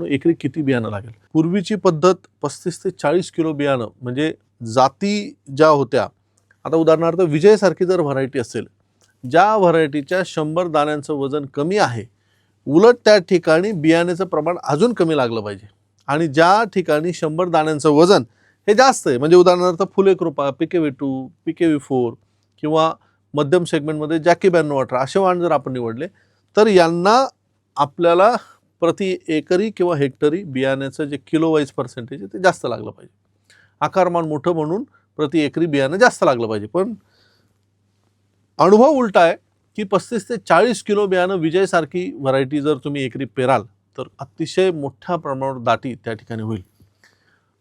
मित्रांनो एकरी किती बियाणं लागेल? पूर्वीची पद्धत पस्तीस ते चाळीस किलो बियाणं म्हणजे जाती ज्या होत्या आता उदाहरणार्थ विजयसारखी जर व्हरायटी असेल ज्या व्हरायटीच्या शंभर दाण्यांचं वजन कमी आहे उलट त्या ठिकाणी बियाण्याचं प्रमाण अजून कमी लागलं पाहिजे. आणि ज्या ठिकाणी शंभर दाण्यांचं वजन हे जास्त आहे म्हणजे उदाहरणार्थ Phule Kripa P K V two P K V four किंवा मध्यम सेगमेंटमध्ये जॅकी ब्याण्णव अठरा असे वाण जर आपण निवडले तर यांना आपल्याला प्रति एकरी किंवा हेक्टरी बियाण्याचं जे किलो वाईज पर्सेंटेज आहे ते जास्त लागलं पाहिजे. आकारमान मोठं म्हणून प्रति एकरी बियाणं जास्त लागलं पाहिजे. पण अनुभव उलटा आहे की पस्तीस ते चाळीस किलो बियाणं विजयसारखी व्हरायटी जर तुम्ही एकरी पेराल तर अतिशय मोठ्या प्रमाणावर दाटी त्या ठिकाणी होईल.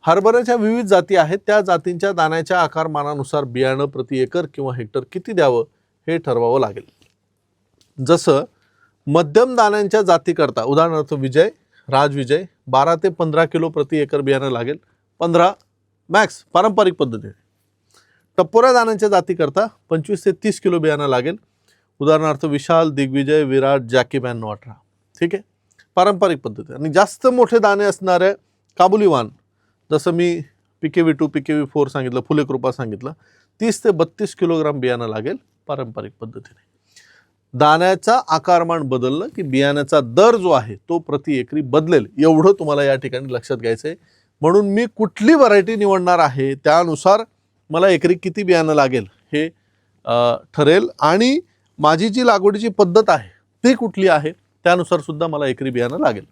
हरभऱ्याच्या विविध जाती आहेत. त्या जातींच्या दाण्याच्या आकारमानानुसार बियाणं प्रति एकर किंवा हेक्टर किती द्यावं हे ठरवावं लागेल. जसं मध्यम दाण्यांच्या जातीकरता उदाहरणार्थ विजय राजविजय बारा ते पंधरा किलो प्रति एकर बियाणं लागेल. पंधरा मॅक्स पारंपरिक पद्धतीने. टपोऱ्या दाण्यांच्या जातीकरता पंचवीस ते तीस किलो बियाणं लागेल. उदाहरणार्थ विशाल दिग्विजय विराट जॅकी ब्याण्णव अठरा ठीक आहे? पारंपरिक पद्धती. आणि जास्त मोठे दाणे असणारे काबुली वाण जसं मी P K V two P K V four सांगितलं फुले कृपा सांगितलं तीस ते बत्तीस किलोग्राम बियाणं लागेल पारंपरिक पद्धतीने. दाण्याचा आकारमान बदललं की बियाण्याचा दर जो आहे तो प्रति एकरी बदलेल. एवढं तुम्हाला या ठिकाणी लक्षात घ्यायचं आहे म्हणून मी कुठली व्हरायटी निवडणार आहे त्यानुसार मला एकरी किती बियाणं लागेल हे ठरेल. आणि माझी जी लागवडीची पद्धत आहे ती कुठली आहे त्यानुसार सुद्धा मला एकरी बियाणं लागेल.